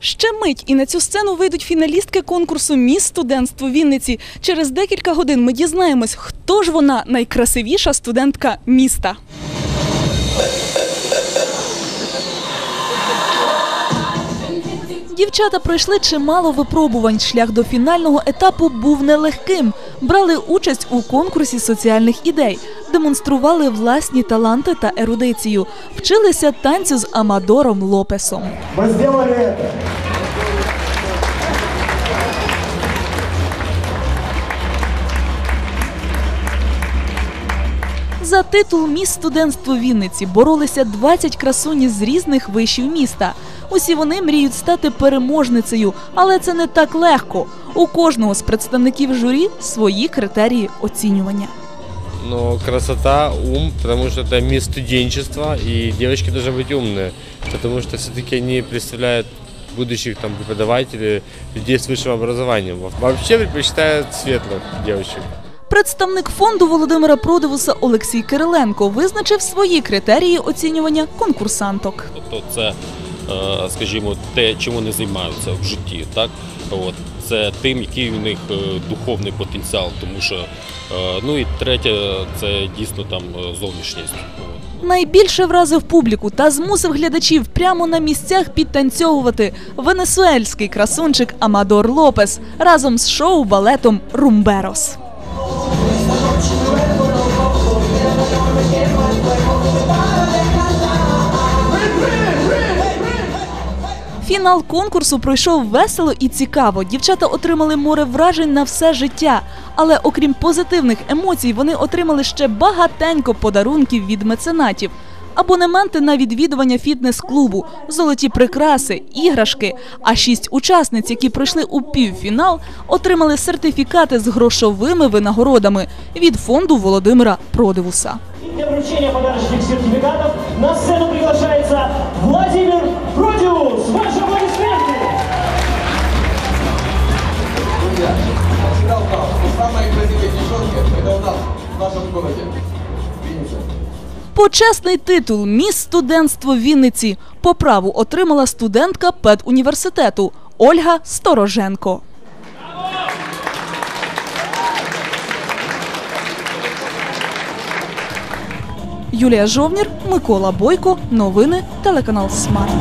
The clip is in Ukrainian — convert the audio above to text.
Ще мить і на цю сцену вийдуть фіналістки конкурсу Міс студентство Вінниці. Через декілька годин ми дізнаємось, хто ж вона найкрасивіша студентка міста. Дівчата пройшли чимало випробувань. Шлях до фінального етапу був нелегким. Брали участь у конкурсі соціальних ідей, демонстрували власні таланти та ерудицію, вчилися танцю з Амадором Лопесом. Мы сделали это. За титул Міс студентство Вінниці боролися 20 красуні з різних вишів міста. Усі вони мріють стати переможницею, але це не так легко. У кожного з представників журі свої критерії оцінювання. Но красота, ум, потому что это мисс студенчества, и девочки должны быть умные, потому что все-таки они представляют будущих там преподавателей, людей с высшим образованием. Вообще предпочитают светлых девочек. Представник фонду Володимира Продивуса Олексій Кириленко визначив свої критерії оцінювання конкурсанток. Тобто це, е, скажімо, те, чим вони займаються в житті, так? От. Це тим, який у них е, духовний потенціал, тому що, е, ну і третє, це дійсно там зовнішність. Найбільше вразив публіку та змусив глядачів прямо на місцях підтанцьовувати венесуельський красунчик Амадор Лопес разом з шоу-балетом Румберос. Фінал конкурсу пройшов весело і цікаво. Дівчата отримали море вражень на все життя. Але окрім позитивних емоцій, вони отримали ще багатенько подарунків від меценатів Абонементи на відвідування фітнес-клубу, золоті прикраси, іграшки. А шість учасниць, які пройшли у півфінал, отримали сертифікати з грошовими винагородами від фонду Володимира Продивуса. Для вручения подарочных сертификатов на сцену приглашается Владимир Продиус. Ваши аплодисменты! Друзья, сыграл там самые красивые девчонки, это у нас в нашем городе. Винница. Почесний титул Міс студентство Вінниці по праву отримала студентка педуніверситету Ольга Стороженко. Юлія Жовнір, Микола Бойко. Новини телеканал Смарт.